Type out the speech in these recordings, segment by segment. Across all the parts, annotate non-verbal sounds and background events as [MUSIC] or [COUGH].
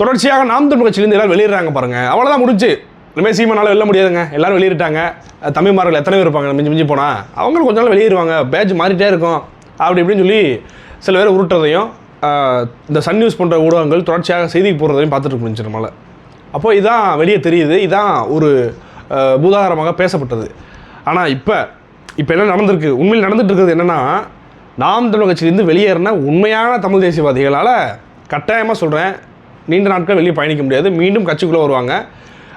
தொடர்ச்சியாக நாம் தமிழ் கட்சியிலேருந்து எல்லாரும் வெளியிடுறாங்க பாருங்க. அவ்வளோதான் முடிஞ்சு. இனிமேல் சீமானால வெளில முடியாதுங்க. எல்லாரும் வெளியிட்டாங்க தமிழ்மார்கள் எத்தனை பேர் இருப்பாங்க? மிஞ்சி மிஞ்சி போனால் அவங்களும் கொஞ்ச நாள் வெளியேறுவாங்க. பேஜ் மாறிட்டே இருக்கும். அப்படி இப்படின்னு சொல்லி சில பேர் உருட்டுறதையும் இந்த சன் நியூஸ் போன்ற ஊடகங்கள் தொடர்ச்சியாக செய்தி போடுறதையும் பார்த்துட்டு இருந்துச்சு நம்மளால் அப்போது இதான் வெளியே தெரியுது. இதான் ஒரு பூதாகரமாக பேசப்பட்டது. ஆனால் இப்போ இப்போ என்ன நடந்திருக்கு? உண்மையில் நடந்துட்டு இருக்கிறது என்னென்னா நாம் தமிழ் கட்சியிலேருந்து வெளியேறின உண்மையான தமிழ் தேசியவாதிகளால் கட்டாயமாக சொல்கிறேன் நீண்ட நாட்கள் வெளியே பயணிக்க முடியாது. மீண்டும் கட்சிக்குள்ளே வருவாங்க.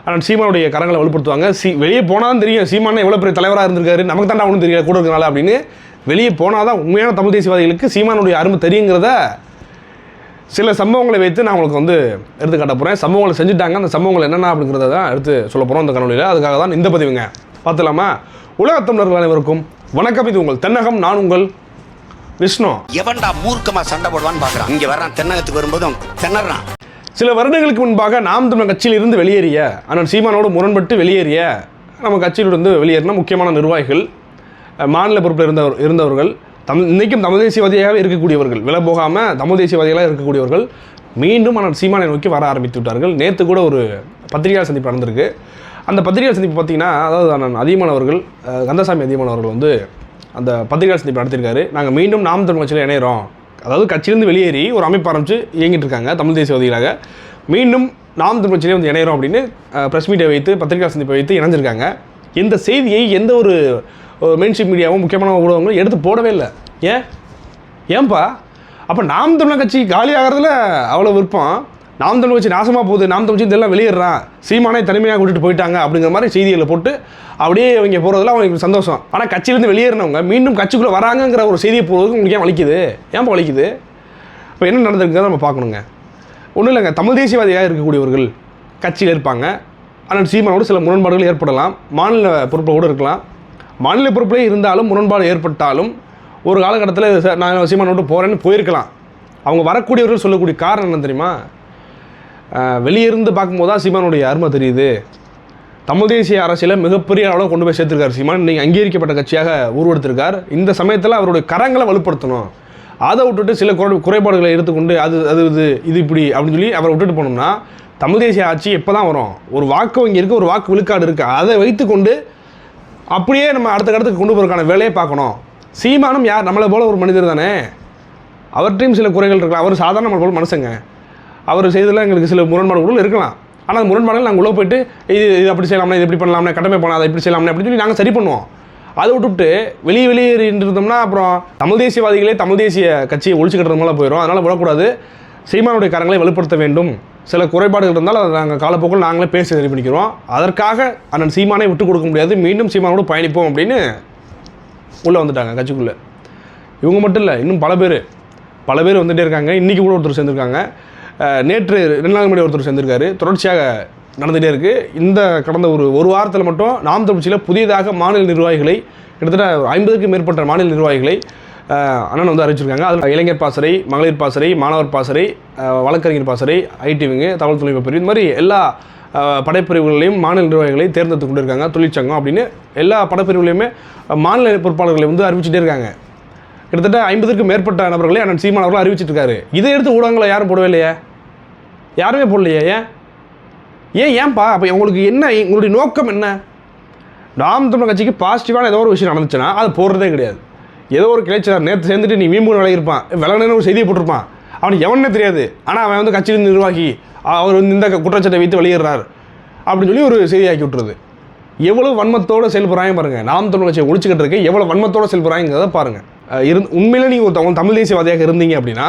ஆனால் சீமானுடைய கரங்களை வலுப்படுத்துவாங்க. சி வெளியே போனால் தெரியும். சீமான எவ்வளோ பெரிய தலைவராக இருந்திருக்காரு. நமக்கு தாண்டா ஒன்றும் தெரியாது. கூட இருக்கனால அப்படின்னு வெளியே போனால் தான் உண்மையான தமிழ் தேசியவாதிகளுக்கு சீமானுடைய அருமை தெரியுங்கிறத சில சம்பவங்களை வைத்து நான் உங்களுக்கு வந்து எடுத்து காட்ட போகிறேன் சம்பவங்களை செஞ்சுட்டாங்க. அந்த சம்பவங்கள் என்னென்ன அப்படிங்கிறத தான் எடுத்து சொல்ல போகிறோம் இந்த கனவுலையில் அதுக்காக தான் இந்த பதிவுங்க. பார்த்துலாமா உலக தமிழர்கள் அனைவருக்கும் வணக்கம். இது உங்கள் தென்னகம். நான் உங்கள் விஷ்ணு. எவன்டா மூர்க்கமா சண்டை போடுவான்னு பாக்குறான். இங்க வர்றான். தென்னகத்துக்கு வரும்போது தென்னறான். சில வருடங்களுக்கு முன்பாக நாம் தமிழ் கட்சியிலிருந்து வெளியேறிய அண்ணன் சீமானோடு முரண்பட்டு வெளியேறிய நம்ம கட்சியிலிருந்து வெளியேறின முக்கியமான நிர்வாகிகள் மாநில பொறுப்பில் இருந்தவர் இருந்தவர்கள் தமிழ் இன்றைக்கும் தமிழ் தேசியவாதியாக இருக்கக்கூடியவர்கள் விலை போகாமல் தமிழ் தேசியவாதிகளாக இருக்கக்கூடியவர்கள் மீண்டும் அண்ணன் சீமானை நோக்கி வர ஆரம்பித்து விட்டார்கள் நேற்று கூட ஒரு பத்திரிகையாளர் சந்திப்பு நடந்திருக்கு. அந்த பத்திரிகையாளர் சந்திப்பு பார்த்தீங்கன்னா அதாவது அண்ணன் அதியமானவர்கள் கந்தசாமி அதியமானவர்கள் வந்து அந்த பத்திரிகையாளர் சந்திப்பு நடத்தியிருக்காரு. நாங்கள் மீண்டும் நாம் தமிழ் கட்சியில் இணையிறோம். அதாவது கட்சியிலேருந்து வெளியேறி ஒரு அமைப்பு ஆரம்பித்து இயங்கிட்டு இருக்காங்க தமிழ் தேசியவாதிகளாக மீண்டும் நாம் தமிழ் வந்து இணையிறோம் அப்படின்னு ப்ரெஸ் மீட்டை வைத்து பத்திரிகா சந்திப்பை வைத்து இணைஞ்சிருக்காங்க. இந்த செய்தியை எந்த ஒரு மெயின்ஷிப் மீடியாவும் முக்கியமான ஊடகங்களும் எடுத்து போடவே இல்லை. ஏன்? ஏன்பா? அப்போ நாம் தமிழர் கட்சி காலி ஆகிறதுல அவ்வளோ விருப்பம். நாம் தமிழ் கட்சி நாசமாக போகுது நாம் தமிழ் கட்சி இதெல்லாம் வெளியேறான் சீமானே தனிமையாக விட்டுட்டு போயிட்டாங்க அப்படிங்கிற மாதிரி செய்திகளை போட்டு அப்படியே இவங்க போகிறதுல அவங்களுக்கு சந்தோஷம். ஆனால் கட்சியிலேருந்து வெளியேறினவங்க மீண்டும் கட்சிக்குள்ளே வராங்கங்கிற ஒரு செய்தியை போகிறதுக்கு உங்களுக்கு ஏன் வலிக்குது. ஏன் வலிக்குது? இப்போ என்ன நடந்திருக்குங்கிறத நம்ம பார்க்கணுங்க. ஒன்றும் இல்லைங்க தமிழ் தேசியவாதியாக இருக்கக்கூடியவர்கள் கட்சியில் இருப்பாங்க. ஆனால் சீமானோடு சில முரண்பாடுகள் ஏற்படலாம். மாநில பொறுப்பில் கூட இருக்கலாம். மாநில பொறுப்பிலே இருந்தாலும் முரண்பாடு ஏற்பட்டாலும் ஒரு காலகட்டத்தில் நான் சீமானோடு போகிறேன்னு போயிருக்கலாம். அவங்க வரக்கூடியவர்கள் சொல்லக்கூடிய காரணம் என்ன தெரியுமா? வெளியிருந்து வெளியே இருந்து பார்க்கும்போது தான் சீமானுடைய அருமை தெரியுது. தமிழ் தேசிய அரசியலை மிகப்பெரிய அளவில் கொண்டு போய் சேர்த்துருக்கார் சீமான். இன்றைக்கி அங்கீகரிக்கப்பட்ட கட்சியாக உருவெடுத்திருக்கார். இந்த சமயத்தில் அவருடைய கரங்களை வலுப்படுத்தணும். அதை விட்டுட்டு சில குறை குறைபாடுகளை எடுத்துக்கொண்டு அது அது இது இது இப்படி அப்படின்னு சொல்லி அவரை விட்டுட்டு போனோம்னா தமிழ் தேசிய ஆட்சி எப்போ தான் வரும்? ஒரு வாக்கு வங்கி இருக்குது ஒரு வாக்கு விழுக்காடு இருக்குது அதை வைத்துக்கொண்டு அப்படியே நம்ம அடுத்த கடத்துக்கு கொண்டு போகிறதுக்கான வேலையை பார்க்கணும். சீமானும் யார்? நம்மளை போல ஒரு மனிதர் தானே. அவர்கிட்டையும் சில குறைகள் இருக்கலாம். அவர் சாதாரண நம்மளை போல மனுஷங்க. அவர் செய்ததில் எங்களுக்கு சில முரண்பாடுகளும் இருக்கலாம். ஆனால் அந்த முரண்பாடுகள் நாங்கள் உள்ளே போயிட்டு இது இது அப்படி செய்யலாம்னா இது இப்படி பண்ணலாம்னா கடமை போனால் அதை இப்படி செய்யலாம்னா அப்படின்னு சொல்லி நாங்கள் சரி பண்ணுவோம். அதை விட்டுவிட்டு வெளியே வெளியே இருந்தோம்னா அப்புறம் தமிழ் தேசியவாதிகளே தமிழ் தேசிய கட்சியை ஒழிச்சு கட்டுறது மேலே போயிடும். அதனால் விடக்கூடாது. சீமானுடைய காரங்களை வலுப்படுத்த வேண்டும். சில குறைபாடுகள் இருந்தால் அதை நாங்கள் காலப்போக்கில் நாங்களே பேசி சரி பண்ணிக்கிறோம் அதற்காக அண்ணன் சீமானை விட்டு கொடுக்க முடியாது. மீண்டும் சீமானோடு பயணிப்போம் அப்படின்னு உள்ளே வந்துட்டாங்க கட்சிக்குள்ளே. இவங்க மட்டும் இல்லை இன்னும் பல பேர். பல பேர் வந்துகிட்டே இருக்காங்க. இன்றைக்கி கூட ஒருத்தர் சேர்ந்துருக்காங்க. நேற்று ரெண்டு நாள் முன்னாடி ஒருத்தர் சேர்ந்திருக்காரு. தொடர்ச்சியாக நடந்துகிட்டே இருக்குது இந்த கடந்த ஒரு ஒரு வாரத்தில் மட்டும் நாம் தமிழ்ச்சியில் புதியதாக மாநில நிர்வாகிகளை கிட்டத்தட்ட ஐம்பதுக்கும் மேற்பட்ட மாநில நிர்வாகிகளை அண்ணன் வந்து அறிவிச்சிருக்காங்க. அதில் இளைஞர் பாசறை மகளிர் பாசறை மாணவர் பாசறை வழக்கறிஞர் பாசறை ஐடிவிங்க தகவல் தொழில்நுட்ப பிரிவு இந்த மாதிரி எல்லா படைப்பிரிவுகளையும் மாநில நிர்வாகிகளை தேர்ந்தெடுத்து கொண்டு இருக்காங்க தொழிற்சங்கம் அப்படின்னு. எல்லா படைப்பிரிவுகளையுமே மாநில பொறுப்பாளர்களை வந்து அறிவிச்சிட்டே இருக்காங்க. கிட்டத்தட்ட ஐம்பதுக்கும் மேற்பட்ட நபர்களை அண்ணன் சீமான் அவர்கள் அறிவிச்சிட்டு இருக்காரு. இதை எடுத்து ஊடகங்களை யாரும் போடவே இல்லையே? யாருமே போடலையே ஏன்? ஏன் ஏன்பா? அப்போ உங்களுக்கு என்ன உங்களுடைய நோக்கம் என்ன? நாம் தமிழ் கட்சிக்கு பாசிட்டிவான ஏதோ ஒரு விஷயம் நடந்துச்சுன்னா அது போடுறதே கிடையாது. ஏதோ ஒரு கிளைச்சார் நேற்று சேர்ந்துட்டு நீ மீன்பு விளையிருப்பான் விளங்கன்னு ஒரு செய்தியை போட்டிருப்பான். அவனுக்கு எவனே தெரியாது. ஆனால் அவன் வந்து கட்சியின் நிர்வாகி. அவர் வந்து இந்த குற்றச்சாட்டை வைத்து வெளியிடுறார். அப்படின்னு சொல்லி ஒரு செய்தியாக்கி விட்ருது எவ்வளோ வன்மத்தோடு செயல்படுறாங்க பாருங்கள் நாம் தமிழ் கட்சியை ஒழிச்சுக்கிட்டு இருக்கு. எவ்வளோ வன்மத்தோடு செயல்படுறாங்கிறத பாருங்கள் இருந்து உண்மையிலே நீங்கள் ஒரு தமிழ் தமிழ் தேசியவாதியாக இருந்தீங்க அப்படின்னா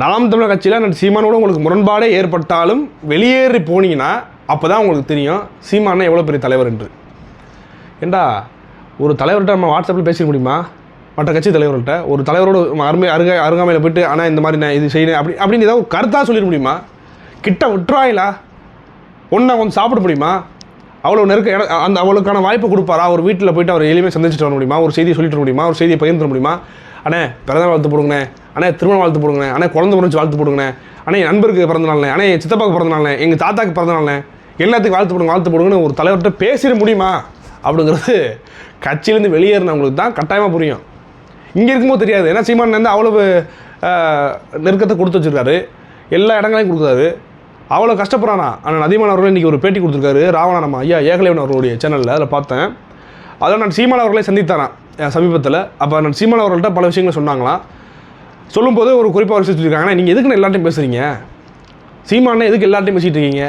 நாம் தமிழர் கட்சியில் நான் சீமானோட உங்களுக்கு முரண்பாடே ஏற்பட்டாலும் வெளியேறி போனீங்கன்னா அப்போ தான் உங்களுக்கு தெரியும் சீமானா எவ்வளோ பெரிய தலைவர் என்று. ஏண்டா ஒரு தலைவர்கிட்ட நம்ம வாட்ஸ்அப்பில் பேசிக்க முடியுமா? மற்ற கட்சி தலைவர்கள்ட்ட. ஒரு தலைவரோட அருமை அருக அருகாமையில் போயிட்டு ஆனால் இந்த மாதிரி நான் இது செய்யணும் அப்படி அப்படின்னு ஏதாவது கருத்தாக சொல்லிட முடியுமா? கிட்ட விட்டுறாயிலா? ஒன்றா கொஞ்சம் சாப்பிட முடியுமா? அவ்வளோ நெருக்க அந்த அவளுக்கான வாய்ப்பு கொடுப்பாரா? ஒரு வீட்டில் போயிட்டு அவர் எளிமையாக சந்திச்சுட்டு வர முடியுமா? ஒரு செய்தியை சொல்லிட்டு முடியுமா? ஒரு செய்தியை பகிர்ந்துட முடியுமா? அண்ணே பிறந்த வாழ்த்து போடுங்கண்ணே. அண்ணே திருமண வாழ்த்து போடுங்கண்ணே. அண்ணே குழந்தை பிறந்து வாழ்த்து போடுங்கண்ணே. அண்ணே என் நண்பருக்கு பிறந்த நாள்ண்ணே அண்ணே என் சித்தப்பாக்கு பிறந்த நாள்ண்ணே எங்கள் தாத்தாக்கு பிறந்த நாள்ண்ணே எல்லாத்துக்கும் வாழ்த்து போடுங்க வாழ்த்து போடுங்கன்னு ஒரு தலைவர்கிட்ட பேசிட முடியுமா? அப்படிங்கிறது கட்சியிலேருந்து வெளியேறினவங்களுக்கு தான் கட்டாயமாக புரியும். இங்கே இருக்கும்போது தெரியாது. ஏன்னா சீமான் வந்து அவ்வளவு நெருக்கத்தை கொடுத்து வச்சிருக்காரு. எல்லா இடங்களையும் கொடுக்குறாரு. அவ்வளோ கஷ்டப்படுறானா? ஆனால் அதிகமான அவர்கள் இன்றைக்கி ஒரு பேட்டி கொடுத்துருக்காரு. ராவணா ஐயா ஏகலைவன் அவர்களுடைய சேனலில் அதில் பார்த்தேன். அதில் நான் சீமான் அவர்களை சந்தித்தாரான் சமீபத்தில். அப்போ நான் சீமான் அவர்கள்ட்ட பல விஷயங்களை சொன்னாங்களாம். சொல்லும்போது ஒரு குறிப்பாக ஒரு விஷயம் சொல்லியிருக்காங்கன்னா நீங்கள் எதுக்குன்னு எல்லாத்தையும் பேசுகிறீங்க சீமானே எதுக்கு எல்லாத்தையும் பேசிகிட்டு இருக்கீங்க?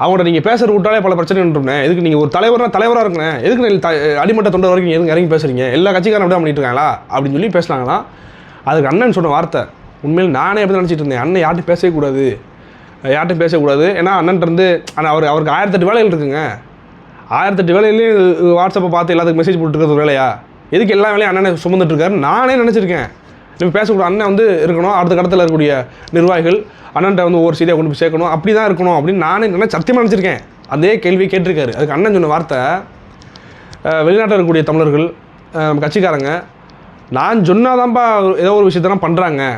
அவங்கள்ட்ட நீங்கள் பேசுகிற விட்டாலே பல பிரச்சனை நின்றுனே எதுக்கு நீங்கள் ஒரு தலைவராக தலைவராக இருக்கணும். எதுக்கு த அடிமட்ட தொண்டர் வரைக்கும் எதுக்கு இறங்கி பேசுகிறீங்க எல்லா கட்சிக்காரன் அப்படியே பண்ணிட்டு இருக்காங்களா? அப்படின்னு சொல்லி பேசினாங்களாம். அதுக்கு அண்ணன் சொன்ன வார்த்தை. உண்மையில் நானே எப்படி நினச்சிட்டு இருந்தேன். அண்ணன் யார்ட்டும் பேசவே கூடாது. யார்ட்டும் பேசக்கூடாது ஏன்னா அண்ணன்ட்ட இருந்து ஆனால் அவர் அவருக்கு ஆயிரத்தெட்டு வேலைகள் இருக்குங்க. ஆயிரத்தெட்டு வேலையிலையும் வாட்ஸ்அப்பை பார்த்து எல்லாத்துக்கும் மெசேஜ் போட்டுருக்கிறது வேலையா? எதுக்கு எல்லா வேலையும் அண்ணனை சுமந்துட்டுருக்காரு நானே நினச்சிருக்கேன். நம்ம பேசக்கூடிய அண்ணன் வந்து இருக்கணும். அடுத்த கடத்தில் இருக்கக்கூடிய நிர்வாகிகள் அண்ணன்ட்ட வந்து ஒவ்வொரு செய்தியாக கொண்டு போய் சேர்க்கணும். அப்படி தான் இருக்கணும் அப்படின்னு நானே நினைச்சு சத்தியமாக நினச்சிருக்கேன். அதே கேள்வி கேட்டிருக்காரு. அதுக்கு அண்ணன் சொன்ன வார்த்தை வெளிநாட்டில் இருக்கக்கூடிய தமிழர்கள் நம்ம கட்சிக்காரங்க நான் சொன்னாதான்ப்பா ஏதோ ஒரு விஷயத்தெல்லாம் பண்ணுறாங்க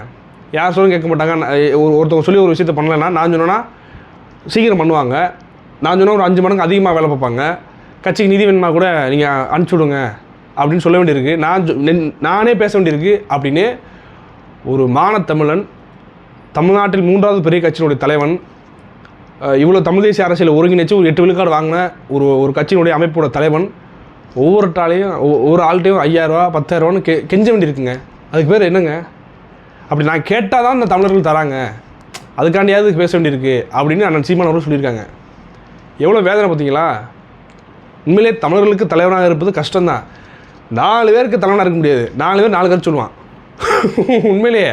யார் சொல்லும் கேட்க மாட்டாங்க. நான் ஒரு ஒருத்தவங்க சொல்லி ஒரு விஷயத்த பண்ணலைன்னா நான் சொன்னேன்னா சீக்கிரம் பண்ணுவாங்க. நான் சொன்னால் ஒரு அஞ்சு மடங்கு அதிகமாக வேலை பார்ப்பாங்க. கட்சிக்கு நிதி வேணுமா கூட நீங்கள் அனுப்பிச்சி விடுங்க அப்படின்னு சொல்ல வேண்டியிருக்கு. நான் சொ- நென்- நானே பேச வேண்டியிருக்கு அப்படின்னு ஒரு மானத்தமிழன் தமிழ்நாட்டில் மூன்றாவது பெரிய கட்சியினுடைய தலைவன் இவ்வளோ தமிழ் தேசிய அரசியலை ஒருங்கிணைச்சு ஒரு எட்டு விழுக்காடு வாங்கின ஒரு ஒரு கட்சியினுடைய அமைப்போட தலைவன். ஒவ்வொருட்டாலையும் ஒவ்வொரு ஆள்கிட்டையும் ஐயாயிரரூவா பத்தாயிரரூவான்னு கெ கெஞ்ச வேண்டியிருக்குங்க அதுக்கு பேர் என்னங்க? அப்படி நான் கேட்டால் தான் இந்த தமிழர்கள் தராங்க. அதுக்காண்டியாவது பேச வேண்டியிருக்கு அப்படின்னு அண்ணன் சீமான் அவர்கள் சொல்லியிருக்காங்க. எவ்வளோ வேதனை பார்த்தீங்களா? உண்மையிலே தமிழர்களுக்கு தலைவனாக இருப்பது கஷ்டம்தான். நாலு பேருக்கு தலைவனாக இருக்க முடியாது. நாலு பேர் நாலு கருத்து சொல்லுவான். [LAUGHS] உண்மையிலேயே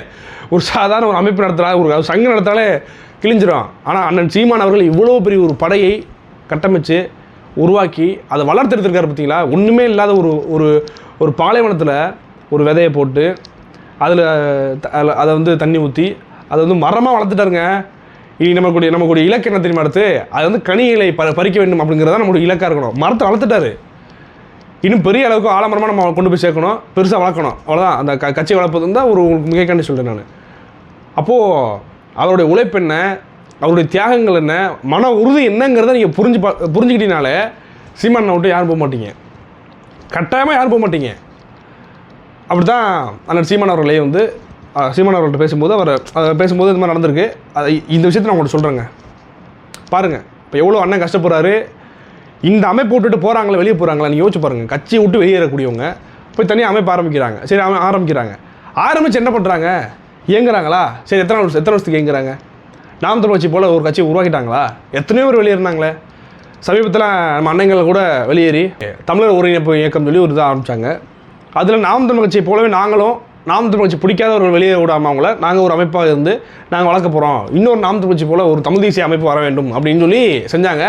ஒரு சாதாரண ஒரு அமைப்பு நடத்துகிறா ஒரு சங்கம் நடத்தாலே கிழிஞ்சிரும். ஆனால் அண்ணன் சீமான் அவர்கள் இவ்வளோ பெரிய ஒரு படையை கட்டமைச்சு உருவாக்கி அதை வளர்த்தெடுத்திருக்காரு பார்த்தீங்களா? ஒன்றுமே இல்லாத ஒரு ஒரு ஒரு பாலைவனத்தில் ஒரு விதையை போட்டு அதில் அதை வந்து தண்ணி ஊற்றி அதை வந்து மரமாக வளர்த்துட்டாருங்க. இனி நம்மளுடைய நம்மளுடைய இலக்கு என்ன தெரியுமா அடுத்து? அது வந்து கனிகளை ப பறிக்க வேண்டும் அப்படிங்கிறதா நம்மளுடைய இலக்காக இருக்கணும். மரத்தை வளர்த்துட்டாரு. இன்னும் பெரிய அளவுக்கு ஆலமரமாக நம்ம கொண்டு போய் சேர்க்கணும். பெருசாக வளர்க்கணும். அவ்வளோதான் அந்த க கட்சி வளர்ப்பது தான் ஒரு உங்களுக்கு மிக கண்டி சொல்கிறேன் நான். அப்போது அவருடைய உழைப்பு என்ன? அவருடைய தியாகங்கள் என்ன? மன உறுதி என்னங்கிறத நீங்கள் புரிஞ்சு பா புரிஞ்சுக்கிட்டீங்கனாலே சீமானை விட்டு யாரும் போக மாட்டீங்க. கட்டாயமாக யாரும் போக மாட்டீங்க. அப்படி தான் அண்ணன் சீமான் அவர்களே வந்து சீமான் அவர்கள்ட்ட பேசும்போது அவர் பேசும்போது இந்த மாதிரி நடந்திருக்கு. அதை இந்த விஷயத்தை நான் உங்கள்கிட்ட சொல்கிறேங்க பாருங்கள் இப்போ எவ்வளோ அண்ணன் கஷ்டப்படுறாரு இந்த அமைப்பு விட்டுட்டு போகிறாங்களே வெளியே போகிறாங்களா நீங்கள் யோசிச்சு பாருங்கள் கட்சியை விட்டு வெளியேறக்கூடியவங்க போய் தனியாக அமைப்பு ஆரம்பிக்கிறாங்க. சரி அமை ஆரம்பிக்கிறாங்க. ஆரம்பித்து என்ன பண்ணுறாங்க இயங்குறாங்களா? சரி எத்தனை வருஷம் எத்தனை வருஷத்துக்கு இயங்குறாங்க? நாம் தமிழ் கட்சி போல் ஒரு கட்சியை உருவாக்கிட்டாங்களா? எத்தனையோ பேர் வெளியேறினாங்களே. சமீபத்தில் நம்ம அண்ணங்கள் கூட வெளியேறி தமிழர் ஒருங்கிணைப்பு இயக்கம் சொல்லி ஒரு இதாக ஆரம்பித்தாங்க அதில் நாம் தமிழ் கட்சியை போலவே நாங்களும் நாம் தமிழ் கட்சி பிடிக்காதவர்கள் வெளியே விடாமல் அவங்கள நாங்கள் ஒரு அமைப்பாக இருந்து நாங்கள் வளர்க்க போகிறோம் இன்னொரு நாம் தமிழ் கட்சி போல் ஒரு தமிழ் தேசிய அமைப்பு வர வேண்டும் அப்படின்னு சொல்லி செஞ்சாங்க.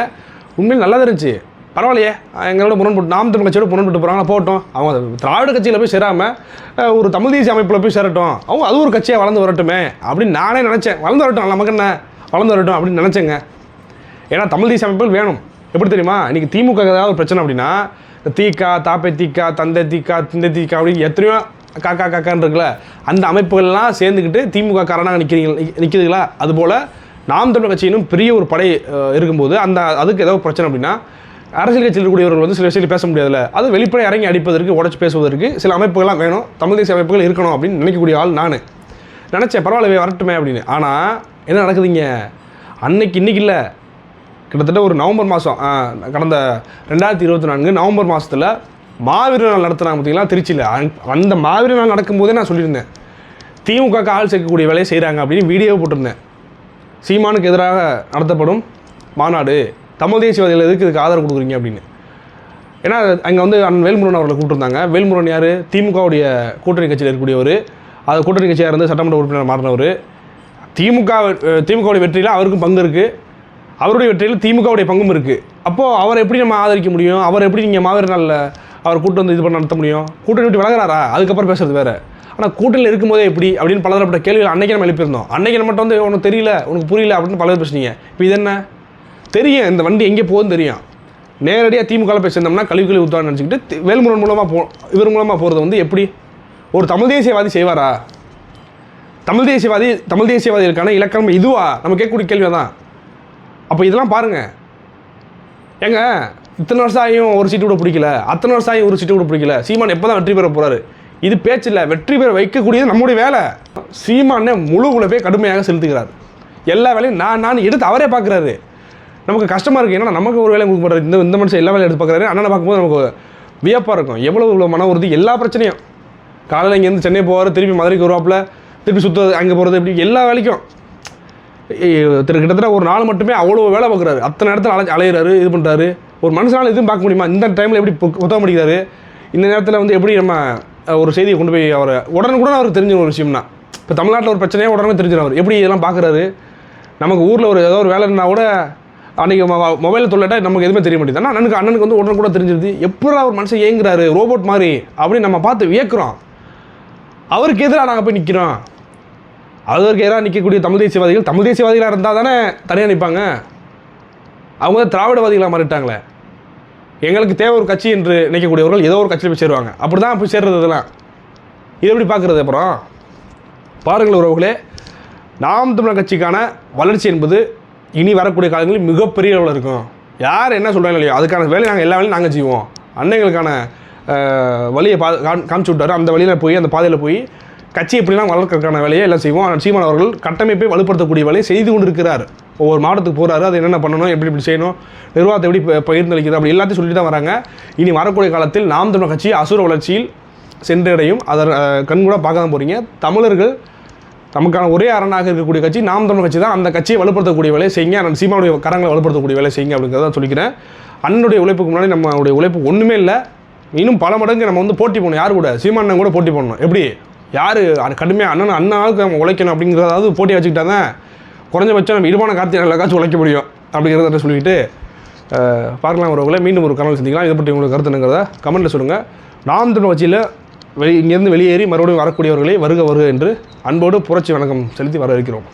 உண்மையில் நல்லா இருந்துச்சு. பரவாயில்லையே. எங்களோட முரண்பட்டு நாம் தமிழ் கட்சியோட முரண்பட்டு போகிறாங்க போட்டோம் அவங்க திராவிட கட்சியில் போய் சேராமல் ஒரு தமிழ் தேசிய அமைப்பில் போய் சேரட்டும். அவங்க அது ஒரு கட்சியாக வளர்ந்து வரட்டுமே அப்படின்னு நானே நினச்சேன். வளர்ந்து வரட்டும் நமக்கு என்ன? வளர்ந்து வரட்டும் அப்படின்னு நினச்சேங்க. ஏன்னா தமிழ் தேசிய அமைப்புகள் வேணும். எப்படி தெரியுமா? இன்றைக்கி திமுக ஏதாவது ஒரு பிரச்சனை அப்படின்னா இந்த தீக்கா தாப்பை தீக்கா தந்தை தீக்கா திந்தை தீக்கா அப்படின்னு எத்தனையோ காக்கா காக்கான்னு இருக்குல்ல அந்த அமைப்புகள்லாம் சேர்ந்துக்கிட்டு திமுக காரனாக நிற்கிறீங்க நிற்கிறீங்களா அதுபோல் நாம் தமிழ் கட்சியினும் பெரிய ஒரு படை இருக்கும்போது அந்த அதுக்கு ஏதாவது பிரச்சனை அப்படின்னா அரசியல் கட்சியில் இருக்கக்கூடியவர்கள் வந்து சில விஷயத்தில் பேச முடியாதுல்ல. அது வெளிப்படை இறங்கி அடிப்பதற்கு உடச்சி பேசுவதற்கு சில அமைப்புகள்லாம் வேணும். தமிழ் தேசிய அமைப்புகள் இருக்கணும் அப்படின்னு நினைக்கக்கூடிய ஆள் நான். நினச்சேன் பரவாயில்ல வரட்டுமே அப்படின்னு. ஆனால் என்ன நடக்குதுங்க? அன்னைக்கு இன்னைக்கு இல்லை. கிட்டத்தட்ட ஒரு நவம்பர் மாதம் கடந்த ரெண்டாயிரத்தி இருபத்தி நான்கு நவம்பர் மாதத்தில் மாவீரர் நாள் நடத்துனாங்க பார்த்தீங்களா திருச்சியில். அந்த- அந்த மாவீரர் நாள் நடக்கும்போதே நான் சொல்லியிருந்தேன். திமுக ஆள் சேர்க்கக்கூடிய வேலையை செய்கிறாங்க அப்படின்னு வீடியோ போட்டிருந்தேன். சீமானுக்கு எதிராக நடத்தப்படும் மாநாடு. தமிழ் தேசியவாதிகள் எதுக்கு இதுக்கு ஆதரவு கொடுக்குறீங்க அப்படின்னு. ஏன்னா அங்கே வந்து அண்ணன் வேல்முருகன் அவர்களை கூப்பிட்டுருந்தாங்க. வேல்முருகன் யார்? திமுகவுடைய கூட்டணி கட்சியில் இருக்கக்கூடியவர். அது கூட்டணி கட்சியாக இருந்து சட்டமன்ற உறுப்பினர் மாறினவர். திமுக திமுகவுடைய வெற்றியில் அவருக்கும் பங்கு இருக்குது அவருடைய வெற்றியில் திமுகவுடைய பங்கும் இருக்குது அப்போது அவரை எப்படி நம்ம ஆதரிக்க முடியும்? அவர் எப்படி நீங்கள் மாவீர நாளில் அவர் கூட்டு வந்து இது பண்ண நடத்த முடியும்? கூட்டணி விட்டு விலகிறாரா? அதுக்கப்புறம் பேசுறது வேறு. ஆனால் கூட்டணியில் இருக்கும்போதே எப்படி அப்படின்னு பலதரப்பட்ட கேள்விகள் அன்றைக்கி நம்ம எழுப்பியிருந்தோம். அன்றைக்கி நம்ம மட்டும் வந்து உனக்கு தெரியல உனக்கு புரியல அப்படின்னு பல பேசுனீங்க. இப்போ இது என்ன? தெரியும் இந்த வண்டி எங்கே போகுதுன்னு தெரியும். நேரடியாக திமுகவில் பேசியிருந்தோம்னா கழிவு கழிவு ஊற்றுவான்னு நினச்சிக்கிட்டு வேல்முருகன் மூலமாக போ இவர் மூலமாக போகிறது வந்து எப்படி? ஒரு தமிழ் தேசியவாதி செய்வாரா? தமிழ் தேசியவாதி தமிழ் தேசியவாதிகளுக்கான இலக்கணம் இதுவா? நம்ம கேட்கக்கூடிய கேள்வியாக தான். அப்போ இதெல்லாம் பாருங்கள் ஏங்க இத்தனை வருஷம் ஆகியும் ஒரு சீட்டு கூட பிடிக்கல. அத்தனை வருஷம் ஆகியும் ஒரு சீட்டு கூட பிடிக்கல. சீமான் எப்போ தான் வெற்றி பெற போகிறாரு இது பேச்சு இல்லை வெற்றி பெற வைக்கக்கூடியது நம்முடைய வேலை. சீமானே முழு உழைப்பே கடுமையாக செலுத்துகிறார். எல்லா வேலையும் நான் நான் எடுத்து அவரே பார்க்குறாரு. நமக்கு கஷ்டமாக இருக்குது ஏன்னா நமக்கு ஒரு வேலை கொடுக்க இந்த இந்த மனுஷன் எல்லா வேலையும் எடுத்து பார்க்குறாரு. அண்ணனை பார்க்கும்போது நமக்கு வியப்பாக இருக்கும். எவ்வளோ இவ்வளோ மன உறுதி? எல்லா பிரச்சனையும். காலையில் இங்கேருந்து சென்னை போவார் திருப்பி மதுரைக்கு வருவாப்புல திருப்பி சுற்றுறது அங்கே போகிறது இப்படி எல்லா வேலைக்கும். திரு கிட்டத்தட்ட ஒரு நாள் மட்டுமே அவ்வளோ வேலை பார்க்குறாரு. அத்தனை இடத்துல அலை அலையிறாரு இது பண்ணுறாரு ஒரு மனுஷனால் எதுவும் பார்க்க முடியுமா? இந்த டைமில் எப்படி புத்தகம் படிக்கிறாரு இந்த நேரத்தில் வந்து எப்படி நம்ம ஒரு செய்தியை கொண்டு போய் அவர் உடனுக்குடன் அவருக்கு தெரிஞ்ச ஒரு விஷயம்னா. இப்போ தமிழ்நாட்டில் ஒரு பிரச்சனையே உடனே தெரிஞ்சிடும் அவர். எப்படி இதெல்லாம் பார்க்குறாரு நமக்கு ஊரில் ஒரு ஏதோ ஒரு வேலைன்னா கூட அன்றைக்கி மொபைலில் தொல்லட்டா நமக்கு எதுவுமே தெரிய மாட்டேங்குது. ஆனால் அண்ணனுக்கு அண்ணனுக்கு வந்து உடனே கூட தெரிஞ்சிருது. எப்படி அவர் மனுஷன் ஏங்குறாரு? ரோபோட் மாதிரி அப்படின்னு நம்ம பார்த்து வியக்கிறோம். அவருக்கு எதிராக நாங்கள் போய் நிற்கிறோம் அவருக்கு எதிராக நிற்கக்கூடிய தமிழ் தேசியவாதிகள் தமிழ் தேசியவாதிகளாக இருந்தால் தானே தனியாக நிற்பாங்க அவங்க திராவிடவாதிகளாக மாறிட்டாங்களே. எங்களுக்கு தேவை ஒரு கட்சி என்று நினைக்கக்கூடியவர்கள் ஏதோ ஒரு கட்சியில் போய் சேருவாங்க. அப்படி தான் போய் சேர்றது இதெல்லாம். இது எப்படி பார்க்குறது அப்புறம்? பாருங்கள் உறவுகளே நாம் தமிழர் கட்சிக்கான வளர்ச்சி என்பது இனி வரக்கூடிய காலங்களில் மிகப்பெரிய அளவில் இருக்கும். யார் என்ன சொல்கிறாங்க இல்லையோ அதுக்கான வேலையை நாங்கள் எல்லா வேலையும் நாங்கள் செய்வோம். அன்னைங்களுக்கான வழியை பா காமிச்சு விட்டாரு. அந்த வழியில் போய் அந்த பாதையில் போய் கட்சி எப்படிலாம் வளர்க்கறதுக்கான வேலையை எல்லாம் செய்வோம். ஆனால் சீமான் அவர்கள் கட்டமைப்பை வலுப்படுத்தக்கூடிய வேலையை செய்து கொண்டிருக்கிறார். ஒவ்வொரு மாவட்டத்துக்கு போகிறாரு அது என்னென்ன பண்ணணும் எப்படி இப்படி செய்யணும் நிர்வாகத்தை எப்படி பகிர்ந்தளிக்கிறது அப்படி எல்லாத்தையும் சொல்லிட்டு தான் வராங்க. இனி வரக்கூடிய காலத்தில் நாம் தமிழ் கட்சி அசுர வளர்ச்சியில் சென்றடையும். அதை கண்கூட பார்க்க தான் போகிறீங்க தமிழர்கள் நமக்கான ஒரே அரணாக இருக்கக்கூடிய கட்சி நாம் தமிழ் கட்சி தான். அந்த கட்சியை வலுப்படுத்தக்கூடிய வேலையை செய்யுங்க. நான் சீமாவுடைய கரங்களை வலுப்படுத்தக்கூடிய வேலையை செய்யுங்க அப்படிங்கிறத சொல்லிக்கிறேன். அண்ணனுடைய உழைப்புக்கு முன்னாடி நம்மளுடைய உழைப்பு ஒன்றுமே இல்லை. இன்னும் பல மடங்கு நம்ம வந்து போட்டி போடணும். யார் கூட? சீமானன் கூட போட்டி போடணும். எப்படி? யார்? கடுமையாக அண்ணன் அண்ணனாவுக்கு நம்ம உழைக்கணும் அப்படிங்கிறதாவது போட்டி வச்சுக்கிட்டா தான் குறைஞ்சபட்சம் நம்ம இடுபான கார்த்திகை எல்லாக்காச்சும் உழைக்க முடியும் அப்படிங்கிறத சொல்லிட்டு பார்க்கலாம் உறவுகளை. மீண்டும் ஒரு கனவு சந்திக்கலாம். இதை பற்றி உங்களுக்கு கருத்து கமெண்ட்டில் சொல்லுங்கள் நாம் திரும்ப வச்சியில் வெளி இங்கேருந்து வெளியேறி மறுபடியும் வரக்கூடியவர்களை வருக வருக என்று அன்போடு புரட்சி வணக்கம் செலுத்தி வரவேற்கிறோம்.